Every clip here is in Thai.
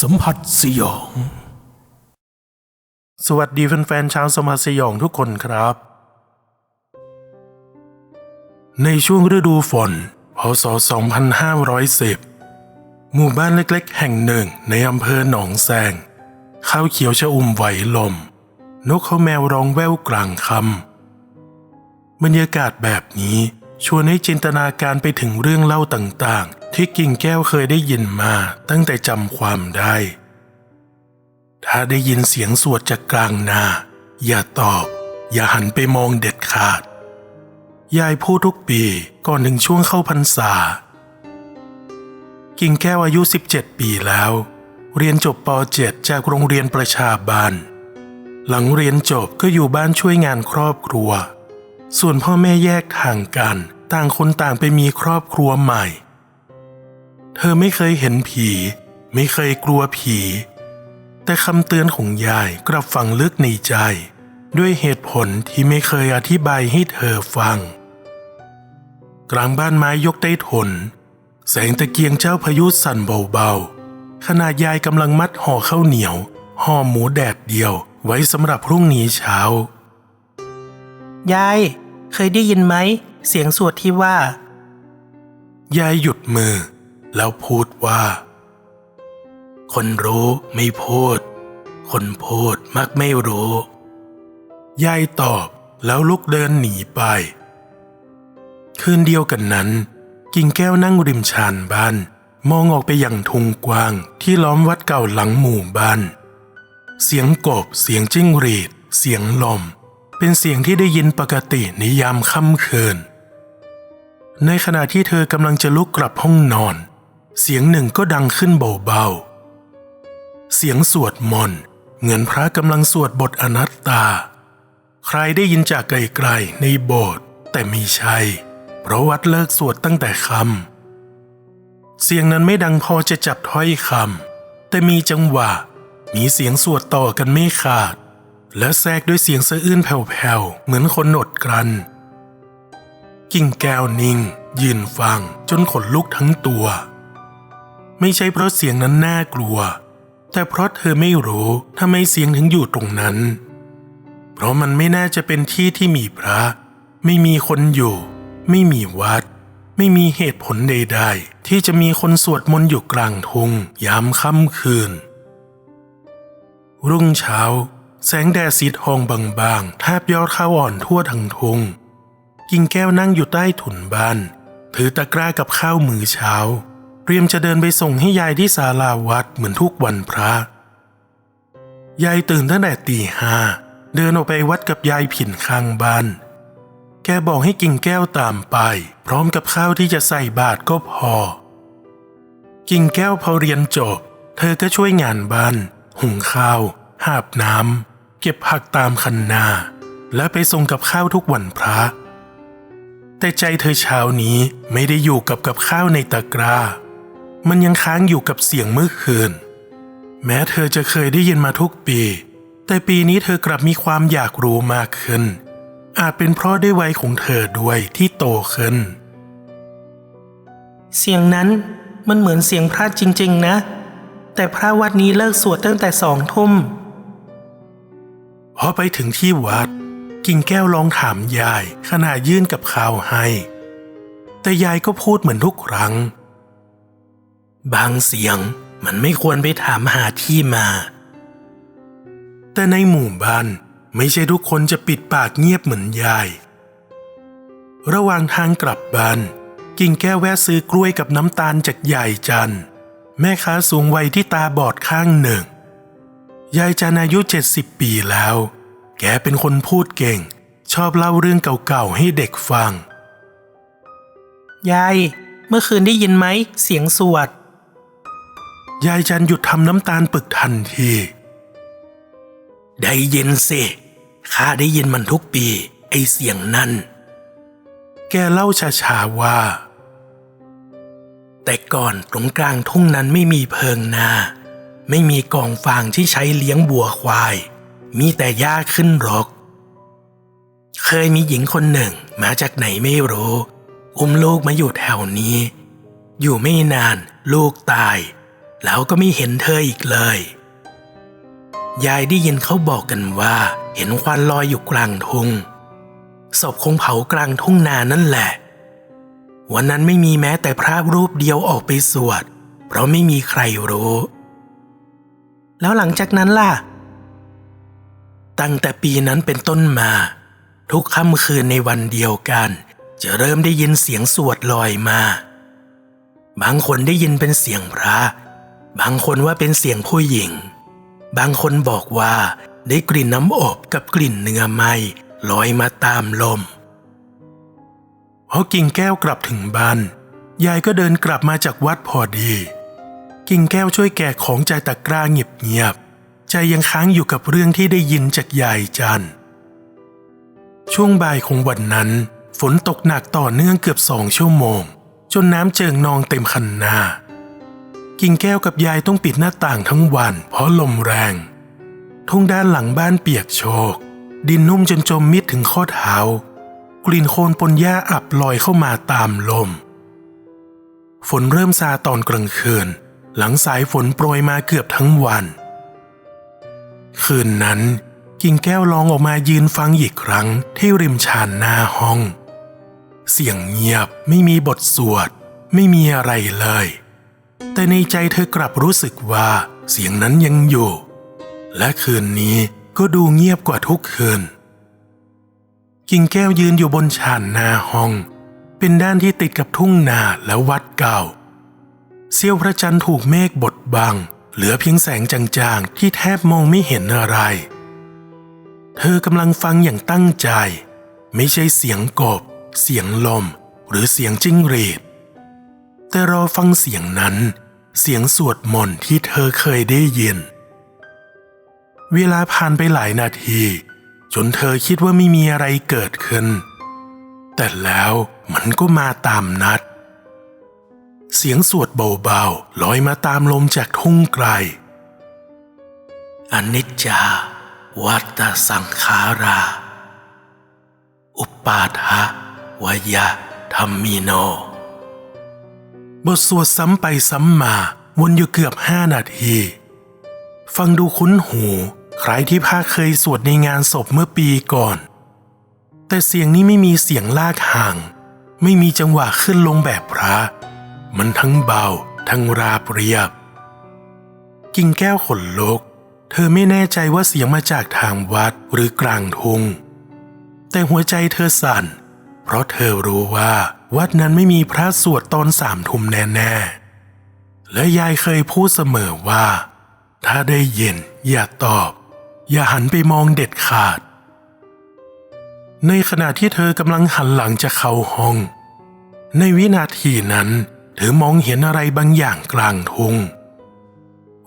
สัมผัสสยอง สวัสดีแฟนๆชาวสมาสยองทุกคนครับ ในช่วงฤดูฝน พศ 2510 หมู่บ้านเล็กๆ แห่งหนึ่งในอำเภอหนองแซง ข้าวเขียวชะอุ่มไหวลม นกเขาแมวร้องแว่วกลางคำบรรยากาศแบบนี้ ชวนให้จินตนาการไปถึงเรื่องเล่าต่างๆ ที่กิ่งแก้วเคยได้ยินมาตั้งแต่จำความได้ ถ้าได้ยินเสียงสวดจากกลางนา อย่าตอบ อย่าหันไปมองเด็ดขาด ยายพูดทุกปีก่อนถึงช่วงเข้าพรรษา กิ่งแก้วอายุ 17 ปีแล้ว เรียนจบป .7 จากโรงเรียนประชาบาลหลังเรียนจบก็อยู่บ้านช่วยงานครอบครัว ส่วนพ่อแม่แยกทางกัน ต่างคนต่างไปมีครอบครัวใหม่ เธอไม่เคยเห็นผี ไม่เคยกลัวผี แต่คำเตือนของยายกลับฝังลึกในใจ ด้วยเหตุผลที่ไม่เคยอธิบายให้เธอฟัง กลางบ้านไม้ยกได้ทน แสงตะเกียงเจ้าพายุสั่นเบาๆขณะยายกำลังมัดห่อข้าวเหนียวห่อหมูแดดเดียวไว้สำหรับพรุ่งนี้เช้ายาย เคยได้ยินไหม เสียงสวดที่ว่า ยายหยุดมือ แล้วพูดว่า คนรู้ไม่พูด คนพูดมักไม่รู้ ยายตอบแล้วลุกเดินหนีไป คืนเดียวกันนั้น กิ่งแก้วนั่งริมชานบ้าน มองออกไปอย่างทุ่งกว้างที่ล้อมวัดเก่าหลังหมู่บ้าน เสียงกบ เสียงจิ้งหรีด เสียงลม เป็นเสียงที่ได้ยินปกติในยามค่ำคืน ในขณะที่เธอกำลังจะลุกกลับห้องนอน เสียงหนึ่งก็ดังขึ้นเบาๆ เสียงสวดมนต์เหมือนพระกำลังสวดบทอนัตตา ใครได้ยินจากไกลๆในโบสถ์แต่ม่ใช่เพราะวัดเลิกสวดตั้งแต่คำเสียงนั้นไม่ดังพอจะจับถ้อยคำแต่มีจังหวะมีเสียงสวดต่อกันไม่ขาด และแทรกด้วยเสียงสะอื้นแผ่วๆ เหมือนคนหนดกรัน กิ่งแก้วนิ่ง ยืนฟังจนขนลุกทั้งตัว ไม่ใช่เพราะเสียงนั้นน่ากลัว แต่เพราะเธอไม่รู้ทำไมเสียงถึงอยู่ตรงนั้น เพราะมันไม่น่าจะเป็นที่ที่มีพระ ไม่มีคนอยู่ ไม่มีวัด ไม่มีเหตุผลใด ๆ ที่จะมีคนสวดมนต์อยู่กลางทุ่งยามค่ำคืนรุ่งเช้า แสงแดดสีทองบางๆแทบยอดข้าวอ่อนทั่วทั้งทุ่งกิ่งแก้วนั่งอยู่ใต้ถุนบ้าน ถือตะกร้ากับข้าวมือเช้า เตรียมจะเดินไปส่งให้ยายที่ศาลาวัดเหมือนทุกวันพระ ยายตื่นตั้งแต่ตีห้าเดินออกไปวัดกับยายผินข้างบ้าน แกบอกให้กิ่งแก้วตามไป พร้อมกับข้าวที่จะใส่บาตรก็พอ กิ่งแก้วพอเรียนจบ เธอก็ช่วยงานบ้าน หุงข้าว หาบน้ำ เก็บผักตามคันนา และไปส่งกับข้าวทุกวันพระ แต่ใจเธอเช้านี้ไม่ได้อยู่กับกับข้าวในตะกร้า มันยังค้างอยู่กับเสียงเมื่อคืน แม้เธอจะเคยได้ยินมาทุกปี แต่ปีนี้เธอกลับมีความอยากรู้มากขึ้น อาจเป็นเพราะด้วยวัยของเธอด้วยที่โตขึ้น เสียงนั้นมันเหมือนเสียงพระจริง ๆ นะ แต่พระวัดนี้เลิกสวดตั้งแต่สองทุ่ม พอไปถึงที่วัด กิ่งแก้วลองถามยายขณะยื่นกับข้าวให้ แต่ยายก็พูดเหมือนทุกครั้ง บางเสียงมันไม่ควรไปถามหาที่มา แต่ในหมู่บ้านไม่ใช่ทุกคนจะปิดปากเงียบเหมือนยาย ระหว่างทางกลับบ้าน กิ่งแก้วแวะซื้อกล้วยกับน้ำตาลจากยายจันแม่ค้าสูงวัยที่ตาบอดข้างหนึ่ง ยายจันอายุเจ็ดสิบปีแล้ว แกเป็นคนพูดเก่ง ชอบเล่าเรื่องเก่าๆให้เด็กฟัง ยาย เมื่อคืนได้ยินไหม เสียงสวด ยายจันหยุดทำน้ำตาลปึกทันที ได้ยินสิ ข้าได้ยินมันทุกปี ไอเสียงนั่น แกเล่าช้าๆว่า แต่ก่อนตรงกลางทุ่งนั้นไม่มีเพิงนา ไม่มีกองฟางที่ใช้เลี้ยงบัวควาย มีแต่หญ้าขึ้นรก เคยมีหญิงคนหนึ่งมาจากไหนไม่รู้ อุ้มลูกมาอยู่แถวนี้ อยู่ไม่นานลูกตาย แล้วก็ไม่เห็นเธออีกเลย ยายได้ยินเขาบอกกันว่า เห็นควันลอยอยู่กลางทุ่งศพคงเผากลางทุ่งนานั่นแหละ วันนั้นไม่มีแม้แต่พระรูปเดียวออกไปสวด เพราะไม่มีใครรู้ แล้วหลังจากนั้นล่ะ ตั้งแต่ปีนั้นเป็นต้นมา ทุกค่ำคืนในวันเดียวกัน จะเริ่มได้ยินเสียงสวดลอยมา บางคนได้ยินเป็นเสียงพระ บางคนว่าเป็นเสียงผู้หญิง บางคนบอกว่าได้กลิ่นน้ำอบกับกลิ่นเนื้อไหมลอยมาตามลมพอกิ่งแก้วกลับถึงบ้านยายก็เดินกลับมาจากวัดพอดี กิ่งแก้วช่วยแกะของใจตะกร้าเงียบๆใจยังค้างอยู่กับเรื่องที่ได้ยินจากยายจันช่วงบ่ายของวันนั้น ฝนตกหนักต่อเนื่องเกือบสองชั่วโมง จนน้ำเจิงนองเต็มคันนา กิ่งแก้วกับยายต้องปิดหน้าต่างทั้งวันเพราะลมแรง ทุ่งด้านหลังบ้านเปียกโชก ดินนุ่มจนจมมิดถึงข้อเท้ากลิ่นโคลนปนหญ้าอับลอยเข้ามาตามลม ฝนเริ่มซาตอนกลางคืน หลังสายฝนโปรยมาเกือบทั้งวัน คืนนั้น กิ่งแก้วลองออกมายืนฟังอีกครั้งที่ริมชานหน้าห้อง เสียงเงียบไม่มีบทสวด ไม่มีอะไรเลย แต่ในใจเธอกลับรู้สึกว่าเสียงนั้นยังอยู่ และคืนนี้ก็ดูเงียบกว่าทุกคืน กิ่งแก้วยืนอยู่บนชานหน้าห้อง เป็นด้านที่ติดกับทุ่งนาและวัดเก่า เสี้ยวพระจันทร์ถูกเมฆบดบัง เหลือเพียงแสงจางๆ ที่แทบมองไม่เห็นอะไร เธอกำลังฟังอย่างตั้งใจ ไม่ใช่เสียงกบ เสียงลม หรือเสียงจิ้งหรีด แต่รอฟังเสียงนั้น เสียงสวดมนต์ที่เธอเคยได้ยิน เวลาผ่านไปหลายนาที จนเธอคิดว่าไม่มีอะไรเกิดขึ้น แต่แล้วมันก็มาตามนัด เสียงสวดเบาๆลอยมาตามลมจากทุ่งไกล อนิจจา วัตสังขารา อุปปาทะวยะธรรมิโน บทสวดซ้ำไปซ้ำมาวนอยู่เกือบห้านาที ฟังดูคุ้นหู ใครที่พาเคยสวดในงานศพเมื่อปีก่อน แต่เสียงนี้ไม่มีเสียงลากห่าง ไม่มีจังหวะขึ้นลงแบบพระ มันทั้งเบา ทั้งราบเรียบ กิ่งแก้วขนลุกเธอไม่แน่ใจว่าเสียงมาจากทางวัดหรือกลางทุ่งแต่หัวใจเธอสั่น เพราะเธอรู้ว่าวัดนั้นไม่มีพระสวดตอนสามทุ่มแน่ๆ และยายเคยพูดเสมอว่า ถ้าได้ยินอย่าตอบ อย่าหันไปมองเด็ดขาด ในขณะที่เธอกำลังหันหลังจะเข้าห้อง ในวินาทีนั้น เธอมองเห็นอะไรบางอย่างกลางทง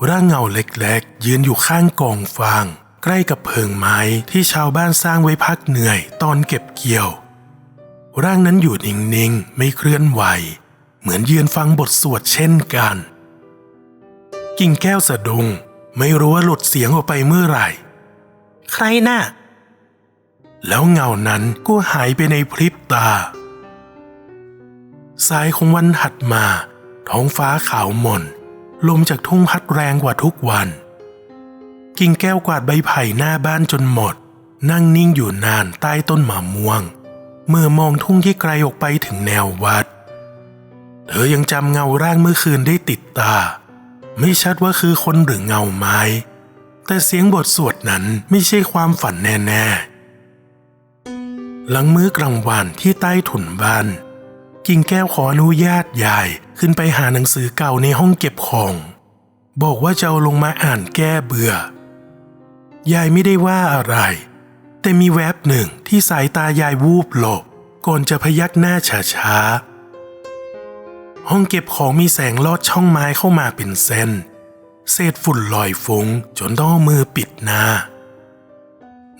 ร่างเงาเล็กๆ ยืนอยู่ข้างกองฟาง ใกล้กับเพิงไม้ที่ชาวบ้านสร้างไว้พักเหนื่อยตอนเก็บเกี่ยว ร่างนั้นอยู่นิ่งๆ ไม่เคลื่อนไหว เหมือนยืนฟังบทสวดเช่นกัน กิ่งแก้วสะดุ้งไม่รู้ว่าหลุดเสียงออกไปเมื่อไหร่ ใครน่ะแล้วเงานั้นก็หายไปในพริบตา สายของวันถัดมา ท้องฟ้าขาวหม่น ลมจากทุ่งพัดแรงกว่าทุกวัน กิ่งแก้วกวาดใบไผ่หน้าบ้านจนหมด นั่งนิ่งอยู่นานใต้ต้นมะม่วง เมื่อมองทุ่งที่ไกลออกไปถึงแนววัด เธอยังจำเงาร่างเมื่อคืนได้ติดตา ไม่ชัดว่าคือคนหรือเงาไม้ แต่เสียงบทสวดนั้นไม่ใช่ความฝันแน่ ๆ หลังมื้อกลางวันที่ใต้ถุนบ้าน กิ่งแก้วขออนุญาตยายขึ้นไปหาหนังสือเก่าในห้องเก็บของ บอกว่าจะเอาลงมาอ่านแก้เบื่อ ยายไม่ได้ว่าอะไร แต่มีแวบหนึ่งที่สายตายายวูบหลบ ก่อนจะพยักหน้าช้าๆห้องเก็บของมีแสงลอดช่องไม้เข้ามาเป็นเส้น เศษฝุ่นลอยฟุ้งจนต้องเอามือปิดหน้า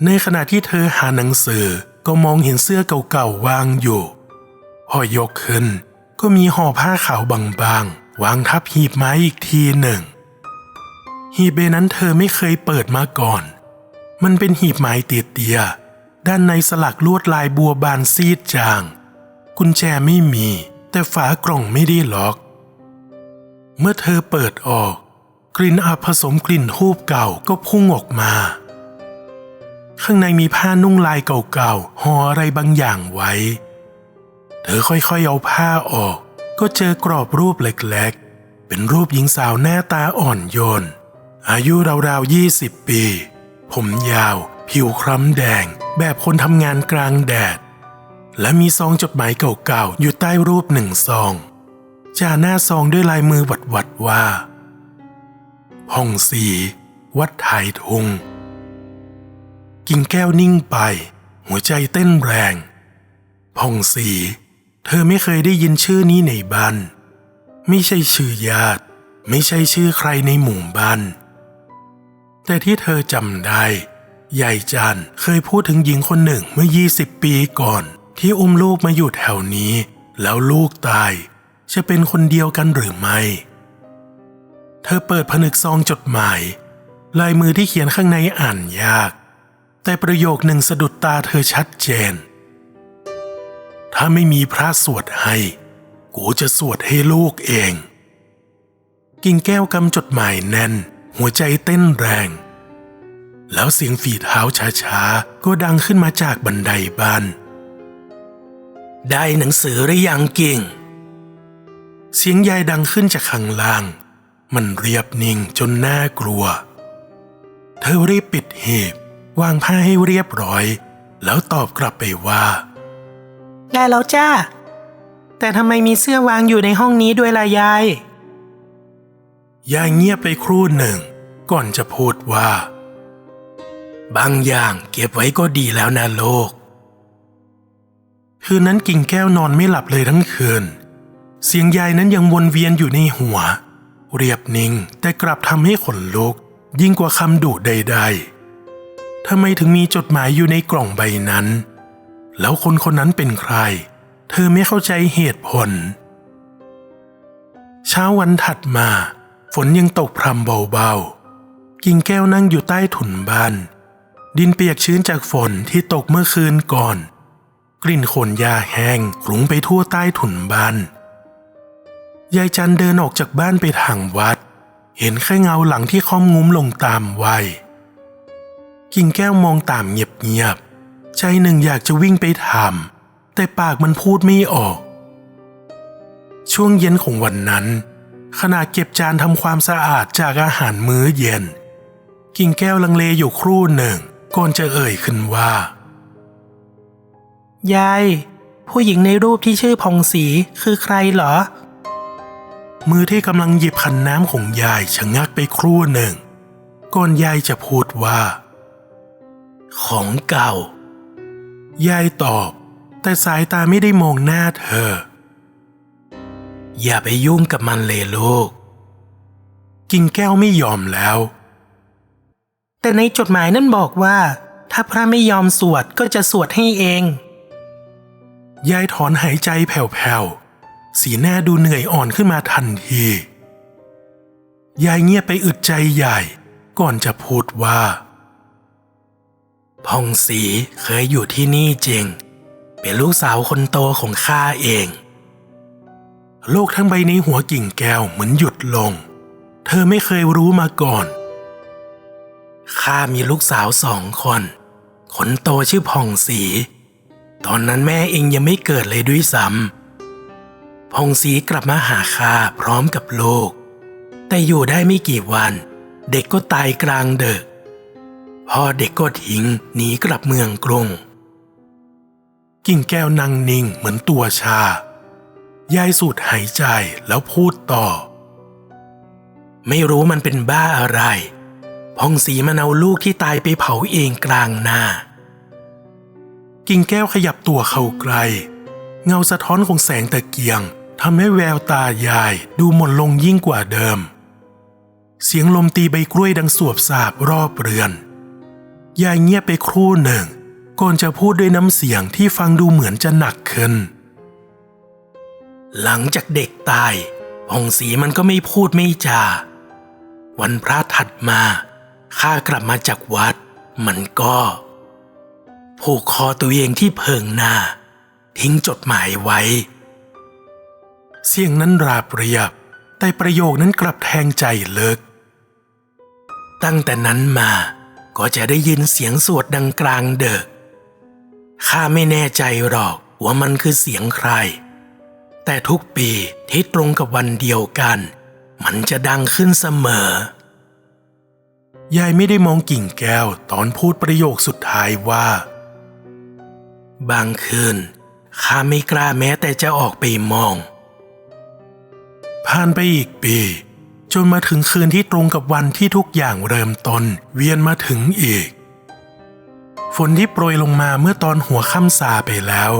ในขณะที่เธอหาหนังสือก็มองเห็นเสื้อเก่าๆวางอยู่ พอยกขึ้น ก็มีห่อผ้าขาวบางๆ วางทับหีบไม้อีกทีหนึ่ง หีบเบนั้นเธอไม่เคยเปิดมาก่อน มันเป็นหีบไม้เตี้ยๆด้านในสลักลวดลายบัวบานซีดจาง กุญแจไม่มี แต่ฝากล่องไม่ได้ล็อก เมื่อเธอเปิดออก กลิ่นอับผสมกลิ่นทูบเก่าก็พุ่งออกมาข้างในมีผ้านุ่งลายเก่าๆห่ออะไรบางอย่างไว้ เธอค่อยๆเอาผ้าออก ก็เจอกรอบรูปเล็กๆ เป็นรูปหญิงสาวหน้าตาอ่อนโยน อายุราวๆยี่สิบปี ผมยาว ผิวคล้ำแดง แบบคนทำงานกลางแดด และมีซองจดหมายเก่าๆ อยู่ใต้รูปหนึ่งซองจ่าหน้าซองด้วยลายมือวัดๆว่าพ่องสีวัดถ่ายทุง กิ่งแก้วนิ่งไป หัวใจเต้นแรงพ่องสี เธอไม่เคยได้ยินชื่อนี้ในบ้าน ไม่ใช่ชื่อญาติ ไม่ใช่ชื่อใครในหมู่บ้าน แต่ที่เธอจำได้ยายจันเคยพูดถึงหญิงคนหนึ่งเมื่อ 20 ปีก่อน ที่อุ้มลูกมาอยู่แถวนี้ แล้วลูกตาย จะเป็นคนเดียวกันหรือไม่ เธอเปิดผนึกซองจดหมาย ลายมือที่เขียนข้างในอ่านยาก แต่ประโยคหนึ่งสะดุดตาเธอชัดเจน ถ้าไม่มีพระสวดให้ กูจะสวดให้ลูกเอง กิ่งแก้วกำจดหมายแน่น หัวใจเต้นแรง แล้วเสียงฝีเท้าช้าๆ ก็ดังขึ้นมาจากบันไดบ้าน ได้หนังสือหรือยังกิ่ง เสียงยายดังขึ้นจากข้างล่าง มันเรียบนิ่งจนน่ากลัว เธอรีบปิดหีบวางผ้าให้เรียบร้อย แล้วตอบกลับไปว่า ได้แล้วจ้า แต่ทำไมมีเสื้อวางอยู่ในห้องนี้ด้วยล่ะยาย ยายเงียบไปครู่หนึ่ง ก่อนจะพูดว่า บางอย่างเก็บไว้ก็ดีแล้วนะโลก คืนนั้นกิ่งแก้วนอนไม่หลับเลยทั้งคืน เสียงยายนั้นยังวนเวียนอยู่ในหัว เรียบนิ่งแต่กลับทำให้ขนลุก ยิ่งกว่าคำดุใด ๆทำไมถึงมีจดหมายอยู่ในกล่องใบนั้น แล้วคนคนนั้นเป็นใคร เธอไม่เข้าใจเหตุผล เช้าวันถัดมา ฝนยังตกพรำเบาๆ กิ่งแก้วนั่งอยู่ใต้ถุนบ้าน ดินเปียกชื้นจากฝนที่ตกเมื่อคืนก่อน กลิ่นขนหญ้าแห้งคลุ้งไปทั่วใต้ถุนบ้านยายจันเดินออกจากบ้านไปทางวัด เห็นแค่เงาหลังที่ค่อมงุ้มลงตามวัยกิ่งแก้วมองตามเงียบๆ ใจหนึ่งอยากจะวิ่งไปถาม แต่ปากมันพูดไม่ออก ช่วงเย็นของวันนั้น ขณะเก็บจานทำความสะอาดจากอาหารมื้อเย็น กิ่งแก้วลังเลอยู่ครู่หนึ่งก่อนจะเอ่ยขึ้นว่า ยาย ผู้หญิงในรูปที่ชื่อพองศรีคือใครเหรอ มือที่กำลังหยิบขันน้ำของยายชะงักไปครู่หนึ่ง ก่อนยายจะพูดว่า ของเก่า ยายตอบ แต่สายตาไม่ได้มองหน้าเธอ อย่าไปยุ่งกับมันเลยลูก กิ่งแก้วไม่ยอมแล้ว แต่ในจดหมายนั่นบอกว่า ถ้าพระไม่ยอมสวดก็จะสวดให้เอง ยายถอนหายใจแผ่วๆ สีหน้าดูเหนื่อยอ่อนขึ้นมาทันที ยายเงียบไปอึดใจใหญ่ ก่อนจะพูดว่า พองศรีเคยอยู่ที่นี่จริง เป็นลูกสาวคนโตของข้าเอง โลกทั้งใบในหัวกิ่งแก้วเหมือนหยุดลง เธอไม่เคยรู้มาก่อน ข้ามีลูกสาวสองคน คนโตชื่อพองศรีตอนนั้นแม่เองยังไม่เกิดเลยด้วยซ้ำพงศรีกลับมาหาข้าพร้อมกับลูก แต่อยู่ได้ไม่กี่วัน เด็กก็ตายกลางเดึก พ่อเด็กก็ทิ้งหนีกลับเมืองกรุง กิ่งแก้วนั่งนิ่งเหมือนตัวชา ยายสูดหายใจแล้วพูดต่อ ไม่รู้มันเป็นบ้าอะไร พองศรีมันเอาลูกที่ตายไปเผาเองกลางหน้ากิ่งแก้วขยับตัวเข้าใกล เงาสะท้อนของแสงตะเกียงทำให้แววตายายดูหม่นลงยิ่งกว่าเดิม เสียงลมตีใบกล้วยดังสวบสาบรอบเรือน ยายเงียบไปครู่หนึ่ง ก่อนจะพูดด้วยน้ำเสียงที่ฟังดูเหมือนจะหนักขึ้น หลังจากเด็กตายพองศีมันก็ไม่พูดไม่จา วันพระถัดมาข้ากลับมาจากวัด มันก็ผูกคอตัวเองที่เพิงหน้า ทิ้งจดหมายไว้ เสียงนั้นราบเรียบ แต่ประโยคนั้นกลับแทงใจเลิก ตั้งแต่นั้นมา ก็จะได้ยินเสียงสวดดังกลางเดกข้าไม่แน่ใจหรอกว่ามันคือเสียงใคร แต่ทุกปีที่ตรงกับวันเดียวกัน มันจะดังขึ้นเสมอ ยายไม่ได้มองกิ่งแก้วตอนพูดประโยคสุดท้ายว่า บางคืนข้าไม่กล้าแม้แต่จะออกไปมอง ผ่านไปอีกปี จนมาถึงคืนที่ตรงกับวันที่ทุกอย่างเริ่มต้น เวียนมาถึงอีก ฝนที่โปรยลงมาเมื่อตอนหัวค่ำซาไปแล้ว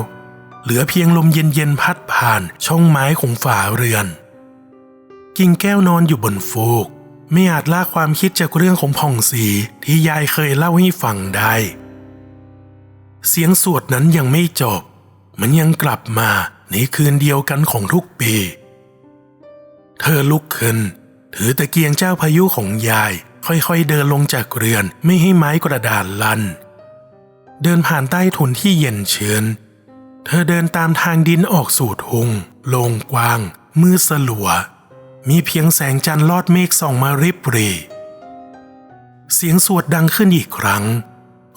เหลือเพียงลมเย็นๆพัดผ่านช่องไม้ของฝาเรือน กิ่งแก้วนอนอยู่บนฟูก ไม่อาจลากความคิดจากเรื่องของผ่องสีที่ยายเคยเล่าให้ฟังได้ เสียงสวดนั้นยังไม่จบ มันยังกลับมาในคืนเดียวกันของทุกปี เธอลุกขึ้น ถือตะเกียงเจ้าพายุของยาย ค่อยๆเดินลงจากเรือนไม่ให้ไม้กระดานลัน เดินผ่านใต้ถุนที่เย็นเชื้นเธอเดินตามทางดินออกสู่ทุ่งโลงกว้าง มืดสลัว มีเพียงแสงจันทร์ลอดเมฆส่องมาริบรีเสียงสวดดังขึ้นอีกครั้ง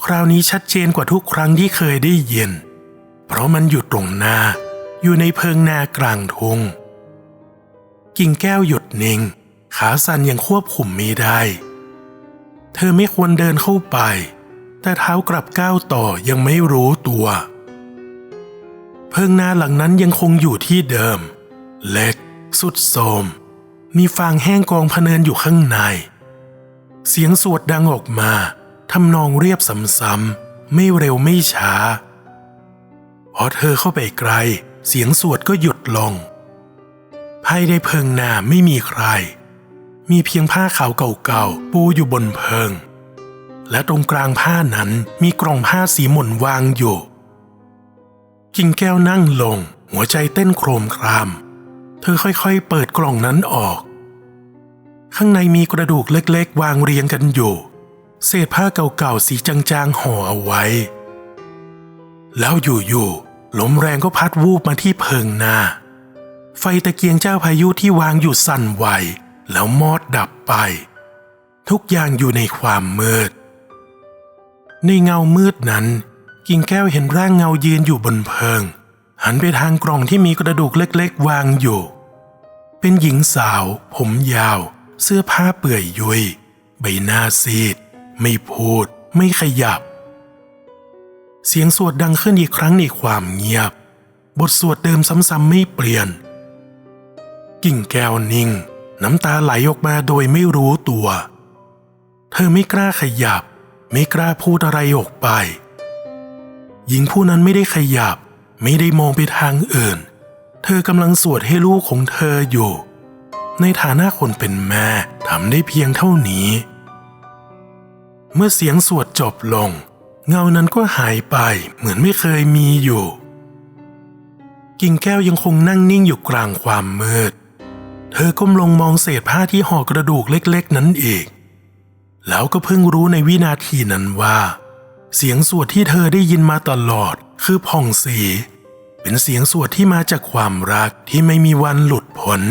คราวนี้ชัดเจนกว่าทุกครั้งที่เคยได้ยิน เพราะมันอยู่ตรงหน้า อยู่ในเพิงนากลางทุ่งกิ่งแก้วหยุดนิ่ง ขาสั่นยังควบคุมไม่ได้ เธอไม่ควรเดินเข้าไป แต่เท้ากลับก้าวต่อยังไม่รู้ตัว เพิงนาหลังนั้นยังคงอยู่ที่เดิม เล็ก สุดโทมมีฟางแห้งกองพเนินอยู่ข้างใน เสียงสวดดังออกมาทำนองเรียบซ้ำๆไม่เร็วไม่ช้าพอเธอเข้าไปไกล เสียงสวดก็หยุดลงภายในเพิงนาไม่มีใคร มีเพียงผ้าขาวเก่าๆปูอยู่บนเพิง และตรงกลางผ้านั้นมีกล่องผ้าสีหม่นวางอยู่ กิ่งแก้วนั่งลง หัวใจเต้นโครมคราม เธอค่อยๆเปิดกล่องนั้นออก ข้างในมีกระดูกเล็กๆ วางเรียงกันอยู่ เศษผ้าเก่าๆสีจางๆห่อเอาไว้ แล้วอยู่ๆลมแรงก็พัดวูบมาที่เพิงนาไฟตะเกียงเจ้าพายุที่วางอยู่สั่นไหว แล้วมอดดับไป ทุกอย่างอยู่ในความมืด ในเงามืดนั้น กิ่งแก้วเห็นร่างเงายืนอยู่บนเพิง หันไปทางกล่องที่มีกระดูกเล็กๆ วางอยู่ เป็นหญิงสาว ผมยาว เสื้อผ้าเปื่อยยุย ใบหน้าซีด ไม่พูด ไม่ขยับ เสียงสวดดังขึ้นอีกครั้งในความเงียบ บทสวดเดิมซ้ำๆไม่เปลี่ยน กิ่งแก้วนิ่ง น้ำตาไหลออกมาโดยไม่รู้ตัว เธอไม่กล้าขยับ ไม่กล้าพูดอะไรออกไป หญิงผู้นั้นไม่ได้ขยับ ไม่ได้มองไปทางอื่น เธอกำลังสวดให้ลูกของเธออยู่ ในฐานะคนเป็นแม่ทำได้เพียงเท่านี้ เมื่อเสียงสวดจบลง เงานั้นก็หายไปเหมือนไม่เคยมีอยู่ กิ่งแก้วยังคงนั่งนิ่งอยู่กลางความมืด เธอก้มลงมองเศษผ้าที่ห่อกระดูกเล็กๆนั้นอีก แล้วก็เพิ่งรู้ในวินาทีนั้นว่า เสียงสวดที่เธอได้ยินมาตลอดคือผ่องสี เป็นเสียงสวดที่มาจากความรักที่ไม่มีวันหลุดพ้น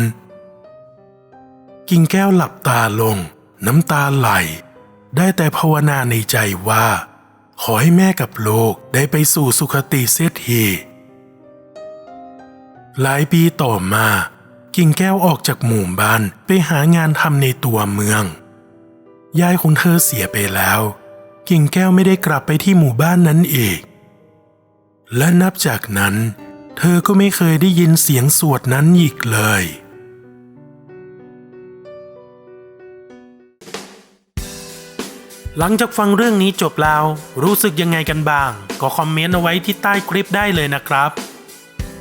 กิ่งแก้วหลับตาลง น้ำตาไหล ได้แต่ภาวนาในใจว่า ขอให้แม่กับลูกได้ไปสู่สุคติเสียทีหลายปีต่อมา กิ่งแก้วออกจากหมู่บ้านไปหางานทำในตัวเมือง ยายของเธอเสียไปแล้ว กิ่งแก้วไม่ได้กลับไปที่หมู่บ้านนั้นอีก และนับจากนั้น เธอก็ไม่เคยได้ยินเสียงสวดนั้นอีกเลย หลังจากฟังเรื่องนี้จบแล้ว รู้สึกยังไงกันบ้าง ก็คอมเมนต์เอาไว้ที่ใต้คลิปได้เลยนะครับ